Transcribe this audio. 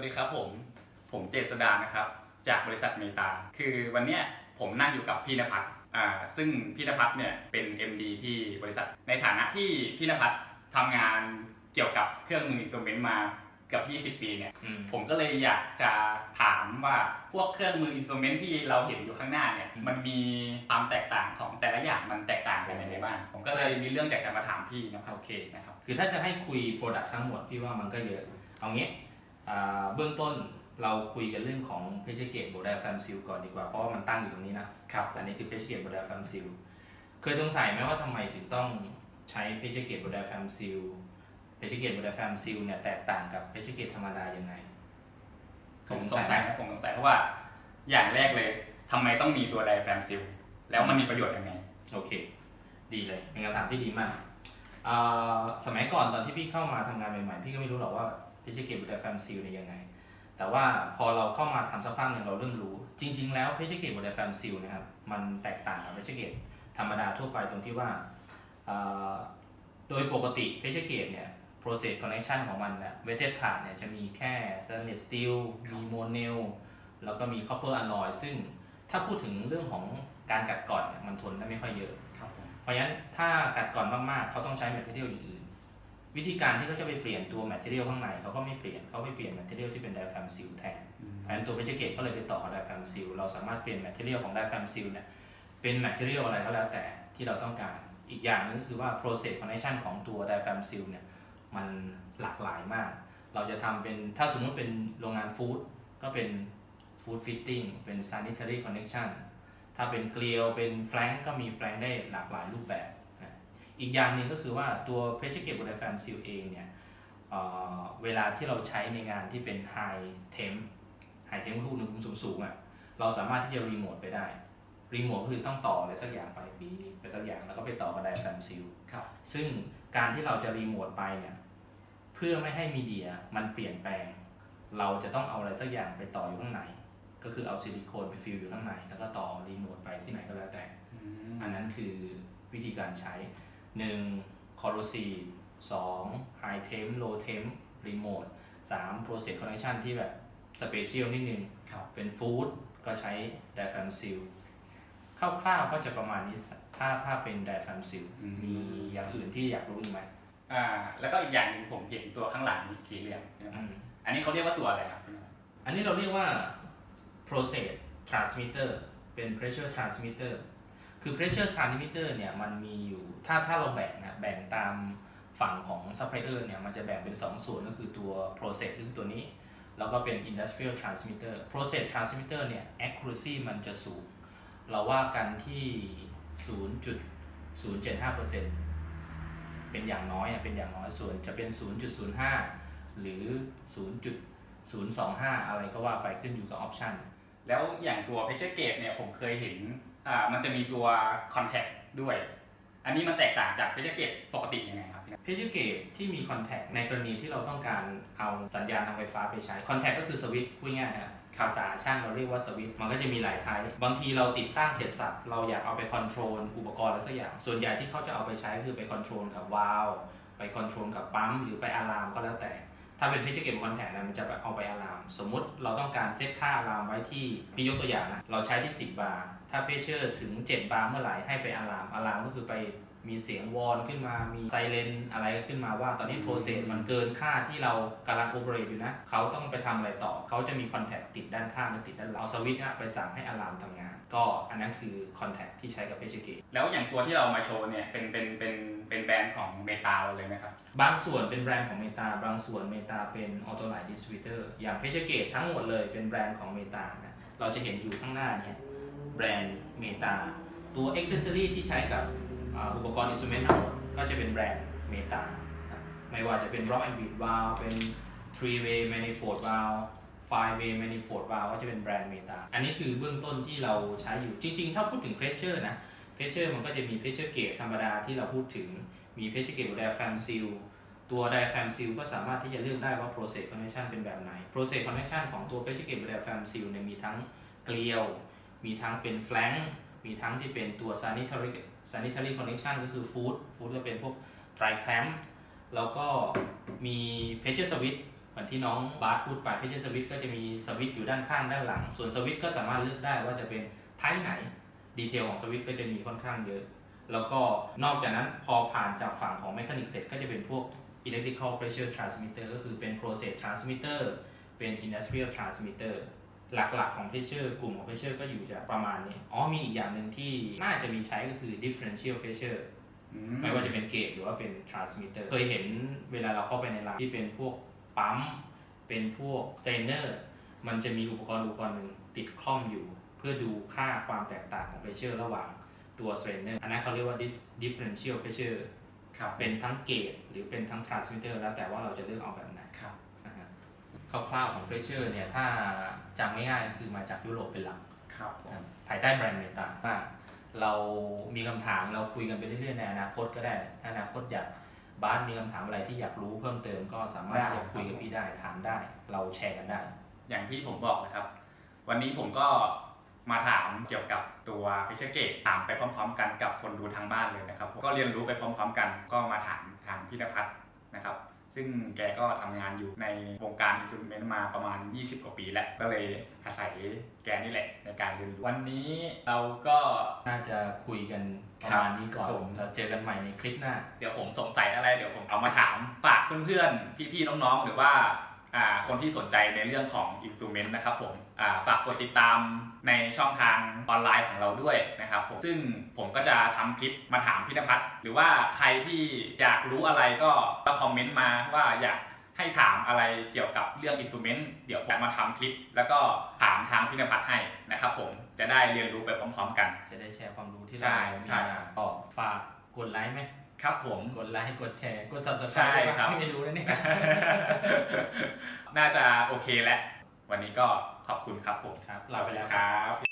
วัสดีครับผม ผมเจษดานะครับ จากบริษัทเมตา คือวันเนี้ยผมนั่งอยู่กับพี่นภัสอ่าซึ่งพี่นภัสเนี่ยเป็น MD ที่บริษัท ในฐานะที่พี่นภัสทำงานเกี่ยวกับเครื่องมืออินสตูเมนต์มาเกือบ20 ปีเนี่ย อืม ผมก็เลยอยากจะถามว่าพวกเครื่องมืออินสตูเมนต์ที่เราเห็นอยู่ข้างหน้าเนี่ย อืม มันมีความแตกต่างของแต่ละอย่างมันแตกต่างกันยังไงบ้าง ผมก็เลยมีเรื่องอยากจะมาถามพี่นะครับโอเค นะครับ คือถ้าจะให้คุย Product ทั้งหมดพี่ว่ามันก็เยอะ เอางี้อ่า เบื้องต้นเราคุยกันเรื่องของ p a g e g a t e บ o ด a ฟ a m Seal ก่อนดีกว่า เพราะว่ามันตั้งอยู่ตรงนี้นะครับ อันนี้คือ p a g e g a t e บ o ด a ฟ a m Seal เคยสงสัยไหมว่าทำไมถึงต้องใช้ p a g e g a t e บ o ด a ฟ a m Seal p a g e g a t e บ o ด a ฟ a m Seal เนี่ยแตกต่างกับ p a g e g a t e ธรรมดายังไงผมสงสัยนะผมสงสัยเพราะว่าอย่างแรกเลยทำไมต้องมีตัวไดแฟมซิลแล้วมันมีประโยชน์ยังไง โอเค ดีเลยเป็นคำถามที่ดีมากอ่าสมัยก่อนตอนที่พี่เข้ามาทำงานใหม่ๆ พี่ก็ไม่รู้หรอกว่า พิชิเกตบุตรแฟมซิลเนี่ยยังไง แต่ว่าพอเราเข้ามาทำสักพักหนึ่งเราเริ่มรู้ จริง ๆ แล้วพิชิเกตบุตรแฟมซิลนะครับมันแตกต่างกับพิชิเกตธรรมดาทั่วไปตรงที่ว่าอ่าโดยปกติพิชิเกตเนี่ย process connection ของมันเนี่ย weighted part เนี่ยจะมีแค่ stainless steel มีโมเนลแล้วก็มี copper alloy ซึ่งถ้าพูดถึงเรื่องของการกัดกร่อนเนี่ยมันทนได้ไม่ค่อยเยอะครับผมเพราะฉะนั้นถ้ากัดก่อนมากๆ เขาต้องใช้แมทเทียลอย่างอื่น วิธีการที่เขาจะไปเปลี่ยนตัวแมทเทียลข้างในเขาก็ไม่เปลี่ยนเขาไปเปลี่ยนแมทเทียลที่เป็นไดแฟมซิลแทนเพราะฉะนั้นตัวเพชรเกตก็เลยไปต่อกับไดแฟมซิลเราสามารถเปลี่ยนแมทเทียลของไดแฟมซิลเนี่ยเป็นแมทเทียลอะไรก็แล้วแต่ที่เราต้องการอีกอย่างหนึงก็คือว่า process connection ของตัวไดแฟมซิลเนี่ยมันหลากหลายมาก เราจะทำเป็นถ้าสมมติเป็นโรงงานฟู้ดก็เป็นฟู้ดฟิตติ้งเป็น sanitary connection ถ้าเป็นเกลียวเป็นแฟลงก็มีแฟลงได้หลากหลายรูปแบบนะ อีกอย่างหนึ่งก็คือว่าตัว pressure gauge บนไดแฟมซิลเองเนี่ยเอ่อเวลาที่เราใช้ในงานที่เป็น high temp high temp คืออุณหภูมิสูงๆอะเราสามารถที่จะรีโมทไปได้รีโมทก็คือต้องต่ออะไรสักอย่างไปปี๊ดไปสักอย่างแล้วก็ไปต่อกับไดแฟมซิลครับซึ่งการที่เราจะรีโมทไปเนี่ยเพื่อไม่ให้มีเดียมันเปลี่ยนแปลง เราจะต้องเอาอะไรสักอย่างไปต่ออยู่ข้างในก็คือเอาซิลิโคนไปฟิลอยู่ข้างในแล้วก็ต่อรีโมทไปที่ไหนก็แล้วแต่ อันนั้นคือวิธีการใช้ 1. corrosive 2. high temp low temp remote 3. process connection ที่แบบ special นิดนึงครับเป็น food ก็ใช้ diaphragm seal คร่าวๆก็จะประมาณนี้ ถ้าถ้าเป็น diaphragm seal อืมมีอย่างอื่นที่อยากรู้อีกไหมอ่า แล้วก็อีกอย่างหนึงผมเห็นตัวข้างหลังสีเหลืองนะครับอืมอันนี้เขาเรียกว่าตัวอะไรครับ อันนี้เราเรียกว่า process transmitter เป็น pressure transmitter คือ pressure transmitter เนี่ยมันมีอยู่ถ้าถ้าเราแบ่งนะแบ่งตามฝั่งของ supplier เนี่ยมันจะแบ่งเป็น 2 ส่วนก็คือตัว process ก็คือตัวนี้ แล้วก็เป็น industrial transmitter process transmitter เนี่ย accuracy มันจะสูง เราว่ากันที่ 0.075%เป็นอย่างน้อยนะเป็นอย่างน้อยส่วนจะเป็น 0.05 หรือ 0.025 อะไรก็ว่าไปขึ้นอยู่กับออปชัน แล้วอย่างตัวเพชเชอร์เกตเนี่ยผมเคยเห็นอ่ามันจะมีตัวคอนแทคด้วย อันนี้มันแตกต่างจากเพชเชอร์เกตปกติยังไงครับพี่เพจเกตที่มีคอนแทคในกรณีที่เราต้องการเอาสัญญาณทางไฟฟ้าไปใช้คอนแทคก็คือสวิตช์พูดง่ายๆนะภาษาช่างเราเรียกว่าสวิตช์มันก็จะมีหลายไทป์บางทีเราติดตั้งเสร็จสับเราอยากเอาไปคอนโทรลอุปกรณ์อะไรสักอย่าง ส่วนใหญ่ที่เขาจะเอาไปใช้คือไปคอนโทรลกับวาล์วไปคอนโทรลกับปั๊มหรือไปอะลามก็แล้วแต่ ถ้าเป็นเพจเกตคอนแทคนะมันจะเอาไปอะลาม สมมุติเราต้องการเซตค่าอะลามไว้ที่พี่ยกตัวอย่างนะ เราใช้ที่ 10 บาร์ ถ้าเพชเชอร์ถึง 7 บาร์เมื่อไหร่ให้ไปอะลามอะลามก็คือไป มีเสียงวอลขึ้นมา มีไซเรนอะไรขึ้นมาว่าตอนนี้โปรเซสมันเกินค่าที่เรากำลังโอเปเรตอยู่นะ เขาต้องไปทำอะไรต่อ เขาจะมีคอนแทคติดด้านข้างหรือติดด้านหลัง เอาสวิตช์นะไปสั่งให้อะลามทำงาน ก็อันนั้นคือคอนแทคที่ใช้กับเพชเกตแล้วอย่างตัวที่เรามาโชว์เนี่ย เป็นเป็นเป็นเป็นแบรนด์ของเมตาเลยไหมครับ บางส่วนเป็นแบรนด์ของเมตา บางส่วนเมตาเป็นออโตไลน์ดิส t ิ b เตอร์ อย่างเพชเกตทั้งหมดเลยเป็นแบรนด์ของเมตานะ เราจะเห็นอยู่ข้างหน้าเนี่ยแบรนด์เมตาตัวอ็อกเซสซอรีที่ใช้กับ อ่าอุปกรณ์อินสตูเมนต์ทั้งหมดก็จะเป็นแบรนด์เมตาครับไม่ว่าจะเป็น Rock and Beat Valve เป็น Three Way Manifold Valve Five Way Manifold Valve ก็จะเป็นแบรนด์เมตาอันนี้คือเบื้องต้นที่เราใช้อยู่จริงๆ ถ้าพูดถึง Pressure นะ Pressure มันก็จะมี Pressure Gauge ธรรมดาที่เราพูดถึงมี Pressure Gauge Diaphragm Seal ตัว Diaphragm Seal ก็สามารถที่จะเลือกได้ว่า Process Connection เป็นแบบไหน Process Connection ของตัว Pressure Gauge Diaphragm Seal เนี่ยมีทั้งเกลียว มีทั้งเป็น Flank มีทั้งที่เป็นตัว Sanitary sanitary connection ก็คือ food food ก็เป็นพวก dry clamp แล้วก็มี pressure switch เหมือนที่น้องบาสพูดไปเพชรสวิตก็จะมีสวิตช์อยู่ด้านข้างด้านหลัง ส่วนสวิตช์ก็สามารถเลือกได้ว่าจะเป็นไทป์ไหน ดีเทลของสวิตช์ก็จะมีค่อนข้างเยอะ แล้วก็นอกจากนั้นพอผ่านจากฝั่งของแมคานิกเสร็จก็จะเป็นพวก electrical pressure transmitter ก็คือเป็น process transmitter เป็น industrial transmitter หลักๆของ pressure กลุ่มของ pressure ก็อยู่จะประมาณนี้ อ๋อมีอีกอย่างหนึ่งที่น่าจะมีใช้ก็คือ differential pressure ไม่ว่าจะเป็นเกจหรือว่าเป็น transmitter เคยเห็นเวลาเราเข้าไปในร้านที่เป็นพวกปั๊ม เป็นพวก strainer มันจะมีอุปกรณ์อุปกรณ์หนึ่งติดคล่อมอยู่ เพื่อดูค่าความแตกต่างของ pressure ระหว่างตัว strainer อันนั้นเขาเรียกว่า dif- differential pressure ครับเป็นทั้งเกจหรือเป็นทั้ง transmitter แล้วแต่ว่าเราจะเลือกเอาแบบไหนครับนะฮะ คร่าวๆของ pressure เนี่ยถ้าจำง่ายๆก็คือมาจากยุโรปเป็นหลักครับผมนะครับภายใต้แบรนด์เมตาว่าเรามีคำถามเราคุยกันไปเรื่อยๆในอนาคตก็ได้ ถ้าอนาคตอยากบาสมีคำถามอะไรที่อยากรู้เพิ่มเติมก็สามารถที่จะคุยกับพี่ได้ถามได้ เราแชร์กันได้ อย่างที่ผมบอกนะครับ วันนี้ผมก็มาถามเกี่ยวกับตัวพิชเกตถามไปพร้อม ๆ กันกับคนดูทางบ้านเลยนะครับผมก็เรียนรู้ไปพร้อม ๆ กันก็มาถามทางพี่นภัทรนะครับ ซึ่งแกก็ทำงานอยู่ในวงการอินสตูเมนต์มาประมาณ 20 กว่าปีแล้ว ก็เลยอาศัยแกนี่แหละในการเรียนรู้วันนี้เราก็ น่าจะคุยกันประมาณนี้ก่อนครับผม เราเจอกันใหม่ในคลิปหน้า เดี๋ยวผมสงสัยอะไรเดี๋ยวผมเอามาถามฝากเพื่อนๆ พี่ๆ น้องๆ หรือว่าอ่า คนที่สนใจในเรื่องของอินสตูเมนต์นะครับผมอ่าฝากกดติดตามในช่องทางออนไลน์ของเราด้วยนะครับผมซึ่งผมก็จะทำคลิปมาถามพี่นภัทรหรือว่าใครที่อยากรู้อะไรก็ก็คอมเมนต์มาว่าอยากให้ถามอะไรเกี่ยวกับเรื่องอินสตูเมนต์เดี๋ยวผมมาทำคลิป แล้วก็ถามทางพี่นภัทรให้นะครับผมจะได้เรียนรู้ไปพร้อมๆกัน จะได้แชร์ความรู้ที่ใช่เรามีใช่มาก็ฝากกดไลค์ไหม ครับผมกดไลค์กดแชร์กด subscribe ใช่ได้ปะครับ ไม่รู้นะเนี่ย น่าจะโอเคแล้ว วันนี้ก็ขอบคุณครับผมครับสลาวัไปสดีแล้ว ครับ